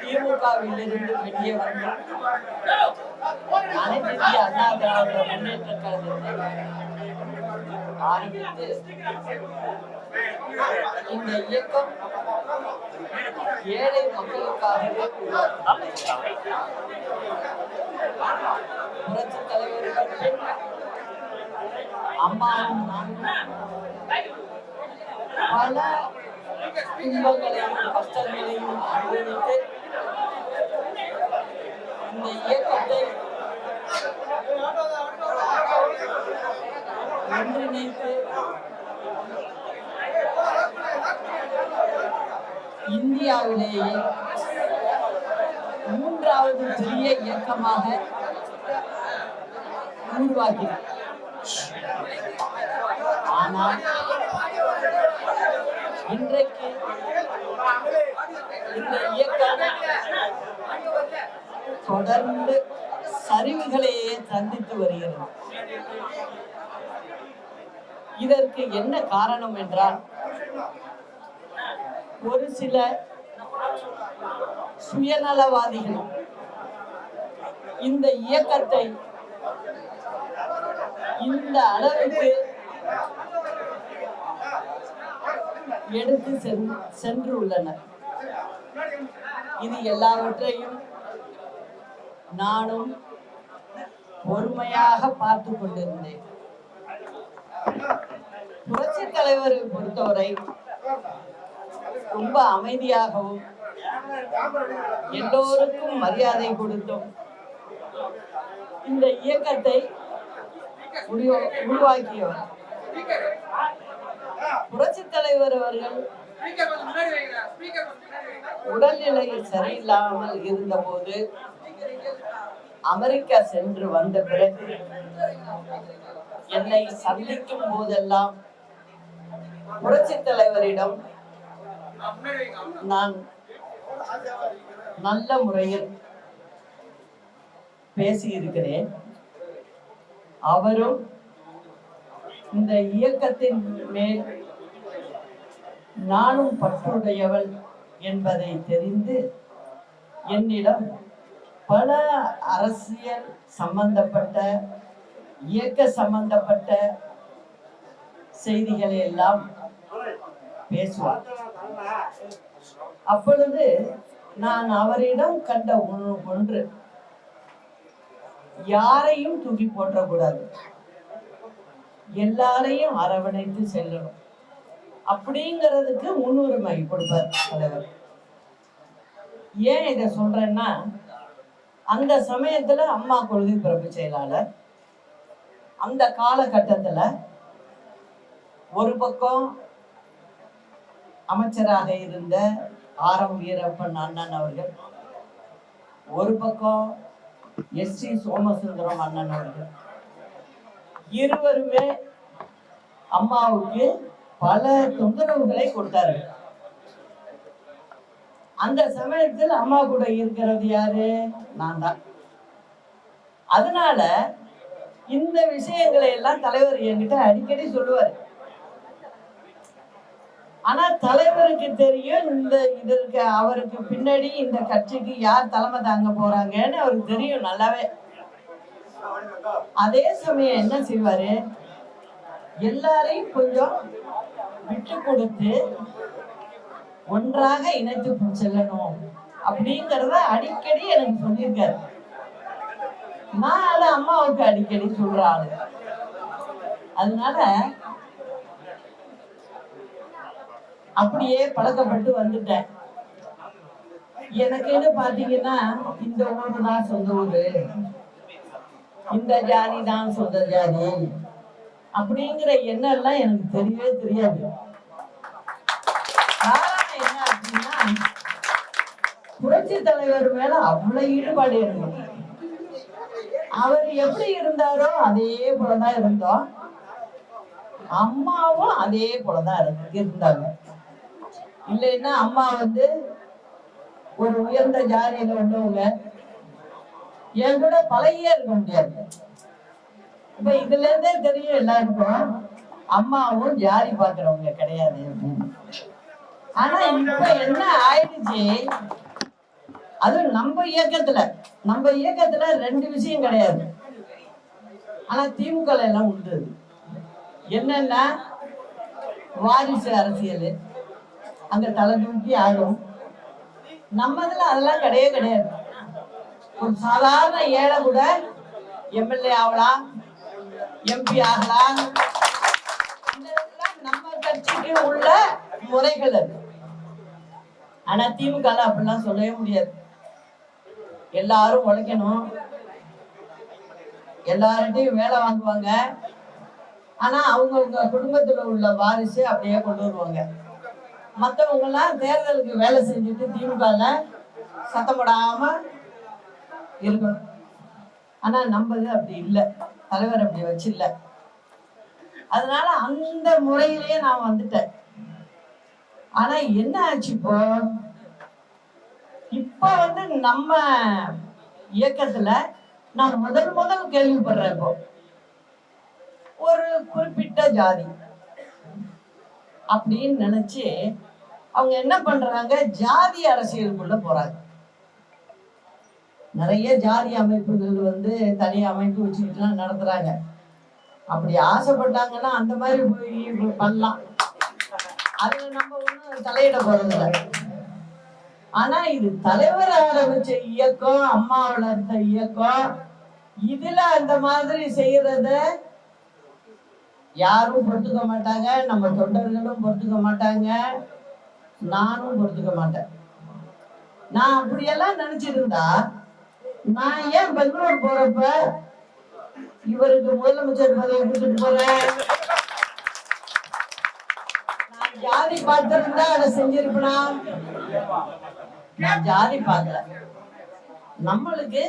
திமுகவிலிருந்து வெளியே வந்து அனைத்து இந்திய அண்ணா திராவிட முன்னேற்ற கழகத்தை ஆரம்பித்து இந்த இயக்கம் ஏழை மக்களுக்காகவே புரட்சி தலைவர்கள் அம்மாவும் நானும் பல துன்பங்களையும் கஷ்டங்களையும் அனுபவித்து இந்த இயக்கத்தை ஒன்றிணைத்து இந்தியாவிலேயே மூன்றாவது பெரிய இயக்கமாக உருவாக்கினார் ஆனால் இன்றைக்கு இந்த இயக்கம் தொடர்ந்து சரிவுகளையே சந்தித்து வருகிறது. இதற்கு என்ன காரணம் என்றால் ஒரு சில சுயநலவாதிகள் இந்த இயக்கத்தை இந்த அளவுக்கு எடுத்து சென்று உள்ளனர் இது எல்லாவற்றையும் நானும் பொறுமையாக பார்த்து கொண்டிருந்தேன். புரட்சி தலைவரை பொறுத்தவரை ரொம்ப அமைதியாகவும் எல்லோருக்கும் மரியாதை கொடுத்தும் இந்த இயக்கத்தை உருவாக்கியவர். புரட்சி தலைவர் அவர்கள் உடல்நிலை சரியில்லாமல் இருந்தபோது அமெரிக்கா சென்று வந்த பிறகு என்னை சந்திக்கும் போதெல்லாம் புரட்சி தலைவரிடம் நான் நல்ல முறையில் பேசியிருக்கிறேன். அவரும் இந்த இயக்கத்தின் மேல் நானும் பற்றுடையவள் என்பதை தெரிந்து என்னிடம் பல அரசியல் சம்பந்தப்பட்ட இயக்க சம்பந்தப்பட்ட செய்திகளை எல்லாம் பேசுவார். அப்பொழுது நான் அவரிடம் கண்ட ஒன்று- ஒன்று யாரையும் தூக்கி போற்றக்கூடாது. எல்லாரையும் அரவணைத்து செல்லணும். அப்படிங்கிறதுக்கு முன்னுரிமை கொடுப்பார் தலைவர். ஏன் இதை சொல்றேன்னா அந்த சமயத்துல அம்மா கொள்கை பிறப்பு செயலாளர் அந்த காலகட்டத்துல ஒரு பக்கம் அமைச்சராக இருந்த ஆர் எம் வீரப்பன் அண்ணன் அவர்கள் ஒரு பக்கம் எஸ் சி சோமசுந்தரம் அண்ணன் அவர்கள் இருவருமே அம்மாவுக்கு பல தொந்தரவுகளை கொடுத்தார்கள் அந்த சமயத்தில் அம்மா கூட இருக்கிறது யாரு? நான் தான் அதனால இந்த விஷயங்களை எல்லாம் தலைவர் என்கிட்ட அடிக்கடி சொல்லுவார். ஆனா தலைவருக்கு தெரியும் இந்த இதற்கு அவருக்கு பின்னாடி இந்த கட்சிக்கு யார் தலைமை தாங்க போறாங்கன்னு அவருக்கு தெரியும் நல்லாவே. அதே சமயம் என்ன செய்வாரு? எல்லாரையும் கொஞ்சம் விட்டு கொடுத்து ஒன்றாக இணைத்து செல்லணும். அப்படிங்கறத அடிக்கடி எனக்கு சொல்லியிருக்காரு. நான் அது அம்மாவுக்கு அடிக்கடி சொல்றாரு அதனால அப்படியே பழக்கப்பட்டு வந்துட்டேன். எனக்குன்னு பாத்தீங்கன்னா இந்த ஊரு தான் சொந்த ஊரு. இந்த ஜாதி தான் சொந்த ஜாதி. அப்படிங்கிற எண்ணம் எல்லாம் எனக்கு தெரியவே தெரியாது. காரணம் என்ன அப்படின்னா புரட்சி தலைவர் மேல அவ்வளவு ஈடுபாடு எனக்கு. அவர் எப்படி இருந்தாரோ அதே போலதான் இருந்தோம். அம்மாவும் அதே போலதான் இருந்து- இருந்தாங்க. இல்லைன்னா அம்மா வந்து ஒரு உயர்ந்த ஜாதியில உள்ளவங்க. என் கூட பழகியே இருக்க முடியாது. இப்ப இதுல இருந்தே தெரியும் எல்லாருக்கும் அம்மாவும் ஜாதி பாக்குறவங்க கிடையாது ஆனா இப்ப என்ன ஆயிடுச்சு? அது நம்ம இயக்கத்துல நம்ம இயக்கத்துல ரெண்டு விஷயம் கிடையாது. ஆனா திமுக எல்லாம் உண்டு. என்னன்னா வாரிசு அரசியல் அங்க தலை தூக்கி ஆகும் நம்ம இதுல அதெல்லாம் கிடையவே கிடையாது. ஒரு சாதாரண ஏழை கூட எம்எல்ஏ ஆகலாம் எம்பி ஆகலாம் இதெல்லாம் நம்ம கட்சிக்கு உள்ள முறைகள் அது. ஆனா திமுக அப்படிலாம் சொல்லவே முடியாது. எல்லாரும் உழைக்கணும். எல்லார்கிட்டையும் வேலை வாங்குவாங்க. ஆனா அவங்கவுங்க குடும்பத்துல உள்ள வாரிசு அப்படியே கொண்டு வருவாங்க. மத்தவங்க எல்லாம் தேர்தலுக்கு வேலை செஞ்சுட்டு திமுகல சத்தம் போடாம இருக்கணும். ஆனா நம்மது அப்படி இல்லை. தலைவர் அப்படி வச்சில்ல. அதனால அந்த முறையிலேயே நான் வந்துட்டேன். ஆனா என்ன ஆச்சு இப்போ? இப்ப வந்து நம்ம இயக்கத்துல நான் முதல் முதல் கேள்விப்படுறேன் இப்போ. ஒரு குறிப்பிட்ட ஜாதி அப்படின்னு நினைச்சு அவங்க என்ன பண்றாங்க? ஜாதி அரசியலுக்குள்ள போறாங்க. நிறைய ஜாதி அமைப்புகள் வந்து தனி அமைப்பு வச்சுக்கிட்டுலாம் நடத்துறாங்க. அப்படி ஆசைப்பட்டாங்கன்னா அந்த மாதிரி போய் பண்ணலாம். அதுல நம்ம ஒண்ணும் தலையிட போறதில்ல. ஆனா இது தலைவர் ஆரம்பிச்ச இயக்கம் அம்மா வளர்த்த இயக்கம் இதுல அந்த மாதிரி செய்யறத யாரும் பொறுத்துக்க மாட்டாங்க. நம்ம தொண்டர்களும் பொறுத்துக்க மாட்டாங்க. நானும் பொறுத்துக்க மாட்டேன். நான் அப்படியெல்லாம் நினைச்சிருந்தா நான் ஏன் பெங்களூர் போறப்ப? இவருக்கு முதலமைச்சர் பதவி கொடுத்துட்டு போறேன். நான் ஜாதி பார்த்திருந்தா அதை செஞ்சிருப்பனா நான் ஜாதி பார்க்கல. நம்மளுக்கு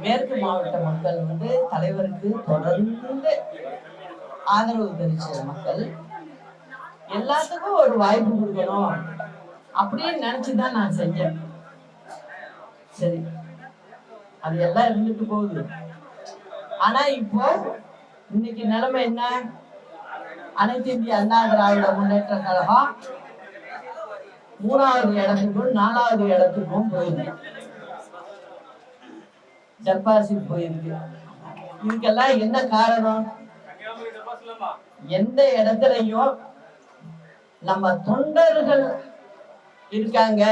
மேற்கு மாவட்ட மக்கள் வந்து தலைவருக்கு தொடர்ந்து ஆதரவு தெரிவிச்ச மக்கள் எல்லாத்துக்கும் ஒரு வாய்ப்பு கொடுக்கணும் அப்படின்னு நினைச்சுதான் நான் செஞ்சேன். சரி. அது எல்லாம் இருந்துட்டு போகுது. ஆனா இப்போ இன்னைக்கு நிலைமை என்ன? அனைத்து இந்திய அண்ணா திராவிட முன்னேற்ற கழகம் மூணாவது இடத்துக்கும் நாலாவது இடத்துக்கும் போயிருக்கு. டெபாசிட் போயிருக்கு. இதுக்கெல்லாம் என்ன காரணம்? எந்த இடத்துலயும் நம்ம தொண்டர்கள் இருக்காங்க.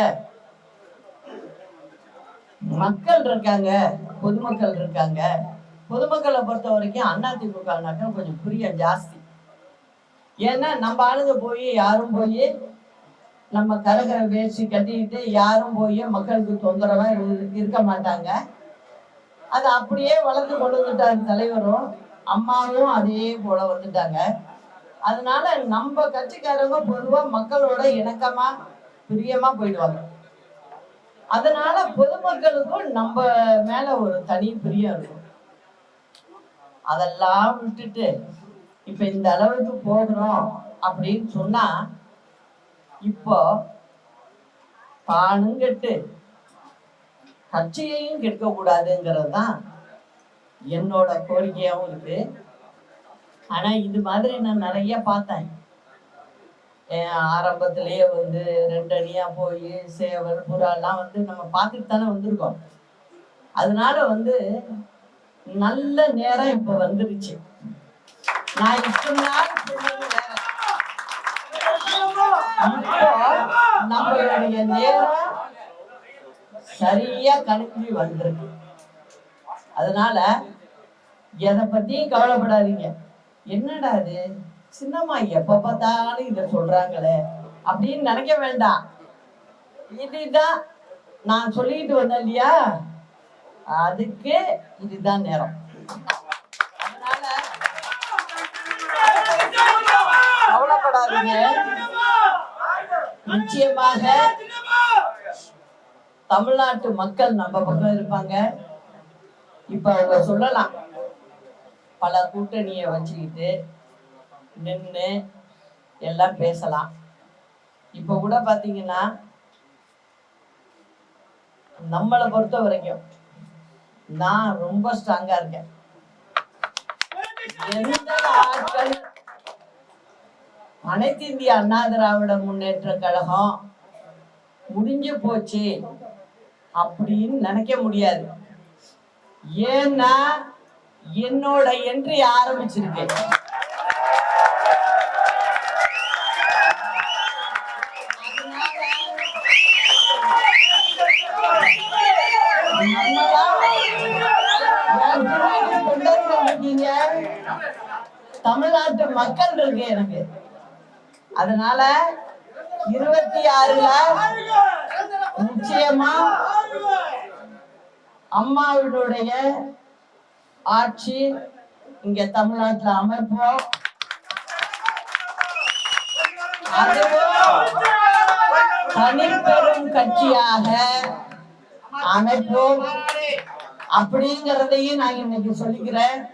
மக்கள் இருக்காங்க பொதுமக்கள் இருக்காங்க. பொதுமக்களை பொறுத்த வரைக்கும் அண்ணா திமுகனாக்க கொஞ்சம் பிரியம் ஜாஸ்தி. ஏன்னா நம்ம ஆளுங்க போய் யாரும் போய் நம்ம கரகர வேஷ்டி கட்டிக்கிட்டு யாரும் போய் மக்களுக்கு தொந்தரவா இரு- இருக்க மாட்டாங்க. அது அப்படியே வளர்த்து கொண்டு வந்துட்டாங்க தலைவரும் அம்மாவும் அதே போல வந்துட்டாங்க. அதனால நம்ம கட்சிக்காரங்க பொதுவா மக்களோட இணக்கமா பிரியமா போயிடுவாங்க. அதனால பொதுமக்களுக்கும் நம்ம மேல ஒரு தனி பிரியம் இருக்கும். அதெல்லாம் விட்டுட்டு இப்ப இந்த அளவுக்கு போகிறோம் அப்படின்னு சொன்னா இப்போ தானும் கெட்டு கட்சியையும் கெடுக்க கூடாதுங்கிறது தான் என்னோட கோரிக்கையாகவும் இருக்கு. ஆனா இது மாதிரி நான் நிறைய பார்த்தேன். ஆரம்பத்திலேயே வந்து ரெண்டு அணியாக போய் சேவல் புறாலாம் வந்து நம்ம பார்த்துட்டு தானே வந்திருக்கோம். அதனால வந்து நல்ல நேரம் இப்போ வந்துருச்சு. நான் இத்தனை நாள் நம்மளுடைய நேரம் சரியா கணிஞ்சு வந்திருக்கு. அதனால எதை பத்தியும் கவலைப்படாதீங்க. என்னடா இது? சின்னம்மா எப்ப பார்த்தாலும் இத சொல்றாங்களே. அப்படின்னு நினைக்க வேண்டாம். இதுதான் நான் சொல்லிட்டு வந்தேன் இல்லையா? அதுக்கு இதுதான் நேரம். அதனால கவலைப்படாதீங்க. நிச்சயமாக தமிழ்நாட்டு மக்கள் நம்ம பக்கம் இருப்பாங்க. இப்ப அவங்க சொல்லலாம். பல கூட்டணியை வச்சுக்கிட்டு நின்று எல்லாம் பேசலாம். இப்ப கூட பாத்தீங்கன்னா நம்மளை பொறுத்த வரைக்கும் நான் ரொம்ப ஸ்ட்ராங்கா இருக்கேன். எந்த ஆட்கள் அனைத்து இந்திய அண்ணா திராவிட முன்னேற்ற கழகம் முடிஞ்சு போச்சு அப்படின்னு நினைக்க முடியாது. ஏன்னா என்னோட என்ட்ரி ஆரம்பிச்சிருக்கேன் தமிழ்நாட்டு மக்கள் இருக்கு எனக்கு. அதனால இருபத்தி ஆறுல நிச்சயமா அம்மாவினுடைய ஆட்சி இங்க தமிழ்நாட்டுல அமைப்போம். அதுவும் தனிப்பெரும் கட்சியாக அமைப்போம். அப்படிங்கிறதையும் நான் இன்னைக்கு சொல்லிக்கிறேன்.